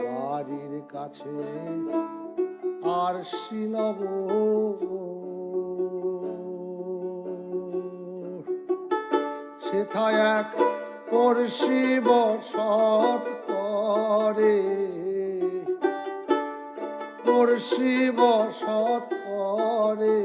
বাড়ির কাছে আর শিনব সেথায় এক পড়শি বসত করে। পড়শি বসত করে